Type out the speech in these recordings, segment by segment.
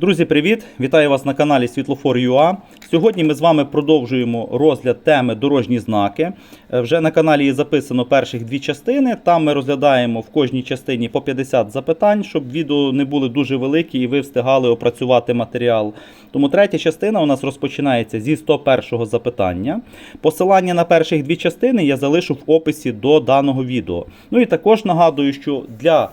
Друзі, привіт! Вітаю вас на каналі Світлофор.ua. Сьогодні ми з вами продовжуємо розгляд теми дорожні знаки. Е, Вже на каналі є записано перших дві частини. Там ми розглядаємо в кожній частині по 50 запитань, щоб відео не були дуже великі і ви встигали опрацювати матеріал. Тому третя частина у нас розпочинається зі 101 запитання. Посилання на перших дві частини я залишу в описі до даного відео. Ну і також нагадую, що для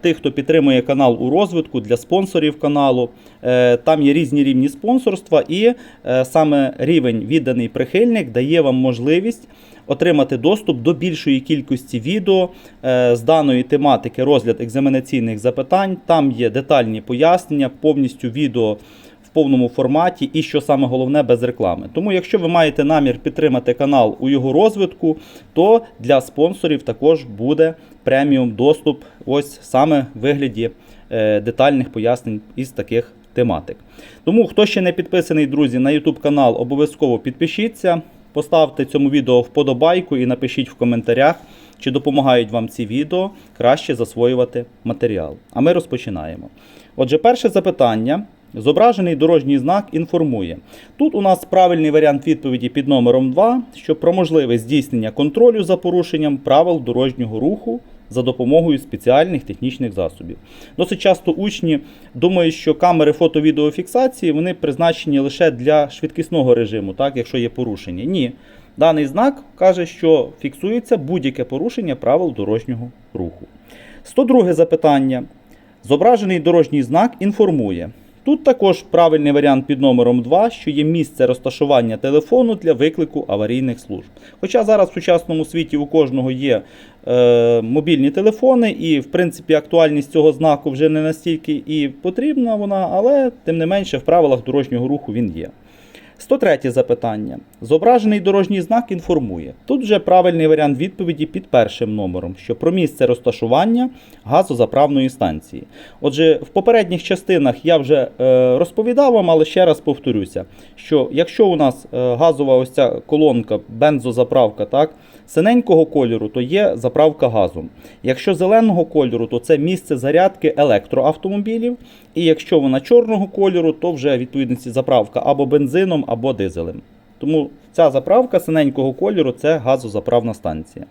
тих, хто підтримує канал у розвитку, для спонсорів каналу. Е, Там є різні рівні спонсорства, і е, саме рівень відданий прихильник дає вам можливість отримати доступ до більшої кількості відео е, з даної тематики розгляд екзаменаційних запитань. Там є детальні пояснення, повністю відео в повному форматі і, що саме головне, без реклами. Тому, якщо ви маєте намір підтримати канал у його розвитку, то для спонсорів також буде преміум доступ, ось саме в вигляді е, детальних пояснень із таких тематик. Тому, хто ще не підписаний, друзі, на YouTube канал, обов'язково підпишіться, поставте цьому відео вподобайку і напишіть в коментарях, чи допомагають вам ці відео краще засвоювати матеріал. А ми розпочинаємо. Отже, перше запитання. Зображений дорожній знак інформує. Тут у нас правильний варіант відповіді під номером 2, що про можливе здійснення контролю за порушенням правил дорожнього руху за допомогою спеціальних технічних засобів. Досить часто учні думають, що камери фото-відеофіксації вони призначені лише для швидкісного режиму, так, якщо є порушення. Ні. Даний знак каже, що фіксується будь-яке порушення правил дорожнього руху. 102 запитання. Зображений дорожній знак інформує. Тут також правильний варіант під номером 2, що є місце розташування телефону для виклику аварійних служб. Хоча зараз в сучасному світі у кожного є е, мобільні телефони, і в принципі актуальність цього знаку вже не настільки і потрібна вона, але тим не менше в правилах дорожнього руху він є. 103 запитання. Зображений дорожній знак інформує. Тут вже правильний варіант відповіді під першим номером, що про місце розташування газозаправної станції. Отже, в попередніх частинах я вже е, розповідав вам, але ще раз повторюся, що якщо у нас е, газова ось ця колонка, бензозаправка, так, синенького кольору, то є заправка газом. Якщо зеленого кольору, то це місце зарядки електроавтомобілів. І якщо вона чорного кольору, то вже відповідності заправка або бензином, або дизелем. Тому ця заправка синенького кольору це газозаправна станція.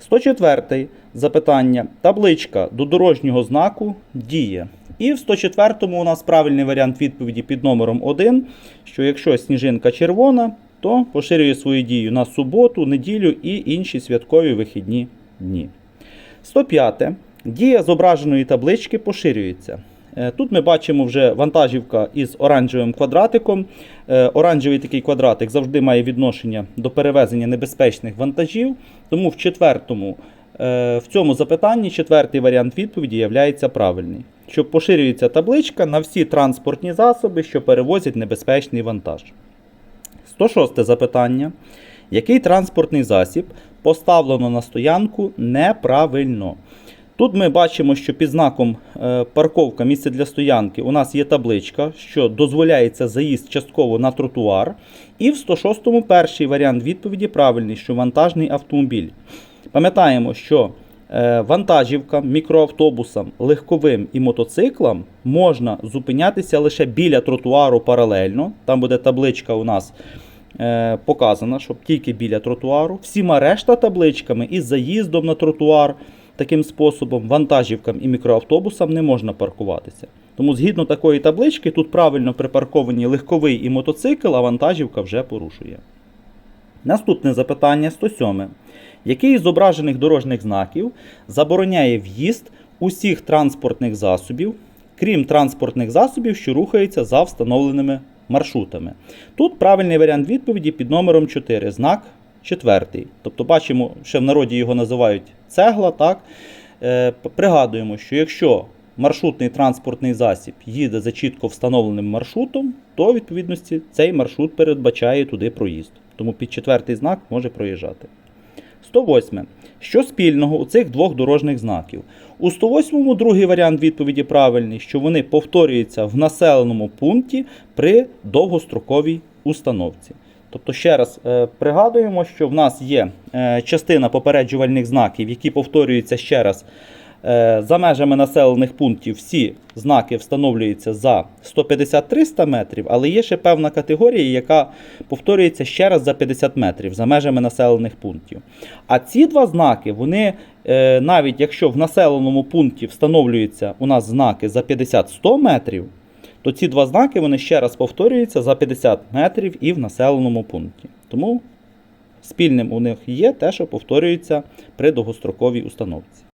104 запитання. Табличка до дорожнього знаку діє. І в 104-му у нас правильний варіант відповіді під номером 1, що якщо сніжинка червона, то поширює свою дію на суботу, неділю і інші святкові вихідні дні. 105. Дія зображеної таблички поширюється. Е, Тут ми бачимо вже вантажівка із оранжевим квадратиком. Е, Оранжевий такий квадратик завжди має відношення до перевезення небезпечних вантажів. Тому в четвертому, е, в цьому запитанні четвертий варіант відповіді є правильний. Що поширюється табличка на всі транспортні засоби, що перевозять небезпечний вантаж. 106 запитання. Який транспортний засіб поставлено на стоянку неправильно? Тут ми бачимо, що під знаком е, парковка місце для стоянки у нас є табличка, що дозволяється заїзд частково на тротуар. І в 106-му перший варіант відповіді правильний, що вантажний автомобіль. Пам'ятаємо, що е, вантажівкам, мікроавтобусам, легковим і мотоциклам можна зупинятися лише біля тротуару паралельно. Там буде табличка у нас е, показана, щоб тільки біля тротуару. Всіма решта табличками із заїздом на тротуар. Таким способом вантажівкам і мікроавтобусам не можна паркуватися. Тому згідно такої таблички, тут правильно припарковані легковий і мотоцикл, а вантажівка вже порушує. Наступне запитання 107. Який із зображених дорожніх знаків забороняє в'їзд усіх транспортних засобів, крім транспортних засобів, що рухаються за встановленими маршрутами? Тут правильний варіант відповіді під номером 4, знак четвертий. Тобто, бачимо, ще в народі його називають цегла. Так? Е, пригадуємо, що якщо маршрутний транспортний засіб їде за чітко встановленим маршрутом, то відповідності цей маршрут передбачає туди проїзд. Тому під четвертий знак може проїжджати. 108. Що спільного у цих двох дорожніх знаків? У 108-му другий варіант відповіді правильний, що вони повторюються в населеному пункті при довгостроковій установці. Тобто, ще раз е, пригадуємо, що в нас є е, частина попереджувальних знаків, які повторюються ще раз Е, За межами населених пунктів всі знаки встановлюються за 150-300 метрів, але є ще певна категорія, яка повторюється ще раз за 50 метрів за межами населених пунктів. А ці два знаки, вони навіть якщо в населеному пункті встановлюються у нас знаки за 50-100 метрів, то ці два знаки вони ще раз повторюються за 50 метрів і в населеному пункті. Тому спільним у них є те, що повторюється при довгостроковій установці.